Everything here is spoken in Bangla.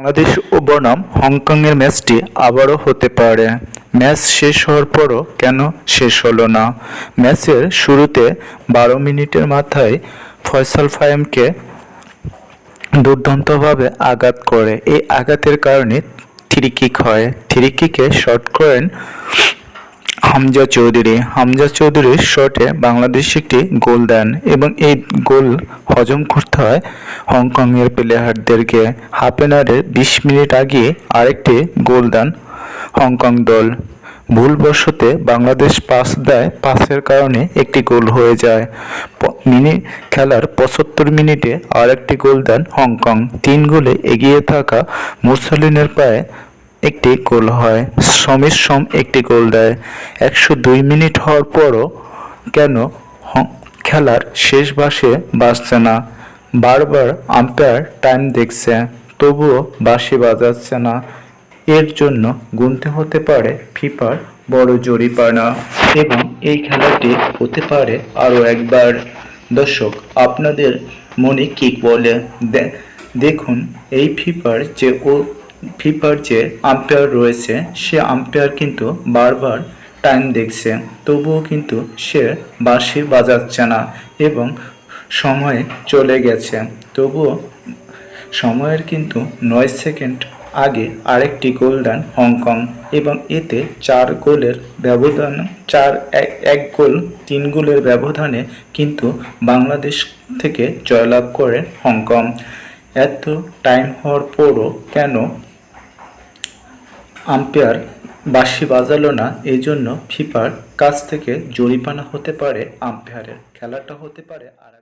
বাংলাদেশ ও বনাম হংকংয়ের ম্যাচটি আবারও হতে পারে। ম্যাচ শেষ হওয়ার পরও কেন শেষ হলো না? ম্যাচের শুরুতে বারো মিনিটের মাথায় ফয়সাল ফায়েমকে দুর্দান্তভাবে আঘাত করে। এই আঘাতের কারণে থ্রি কিক হয়। থ্রি কিকে শট করেন হামজা চৌধুরী। হামজা চৌধুরীর শটে বাংলাদেশ একটি গোল দেন এবং এই গোল হজম করতে হয় হংকংয়ের প্লেয়ারদেরকে। হাফ এন আওয়ারের বিশ মিনিট আগে আরেকটি গোল দেন হংকং দল। ভুলবশতে বাংলাদেশ পাস দেয়, পাসের কারণে একটি গোল হয়ে যায়। মিনি, খেলার পঁচাত্তর মিনিটে আরেকটি গোল দেন হংকং। তিন গোলে এগিয়ে থাকা মুরসালিনের পায়ে একটি গোল হয়। সমীর সম একটি গোল দেয়। একশো দুই মিনিট হওয়ার পরও কেন খেলার শেষ বাসে বাজছে না। বারবার আম্পায়ার টাইম দেখছে, তবুও বাঁশি বাজাচ্ছে না। এর জন্য গুনতে হতে পারে ফিফার বড় জরিপানা এবং এই খেলাটি হতে পারে আরও একবার। দর্শক, আপনাদের মনে কি বলে? দেখুন, এই ফিফার যে ও ফিফার যে আম্পায়ার রয়েছে, সে আম্পায়ার কিন্তু বারবার টাইম দেখছে। তবুও কিন্তু সে বাঁশি বাজাচ্ছে না এবং সময় চলে গেছে। তবুও সময়ের কিন্তু নয় সেকেন্ড আগে আরেকটি গোল দেন হংকং এবং এতে চার গোলের ব্যবধান, চার এক গোল, তিন গোলের ব্যবধানে কিন্তু বাংলাদেশ থেকে জয়লাভ করে হংকং। এত টাইম হওয়ার পরও কেন আম্পায়ার বাঁশি বাজালো না এই জন্য ফিফার কাছ থেকে জরিমানা হতে পারে আম্পায়ারের। খেলাটা হতে পারে আর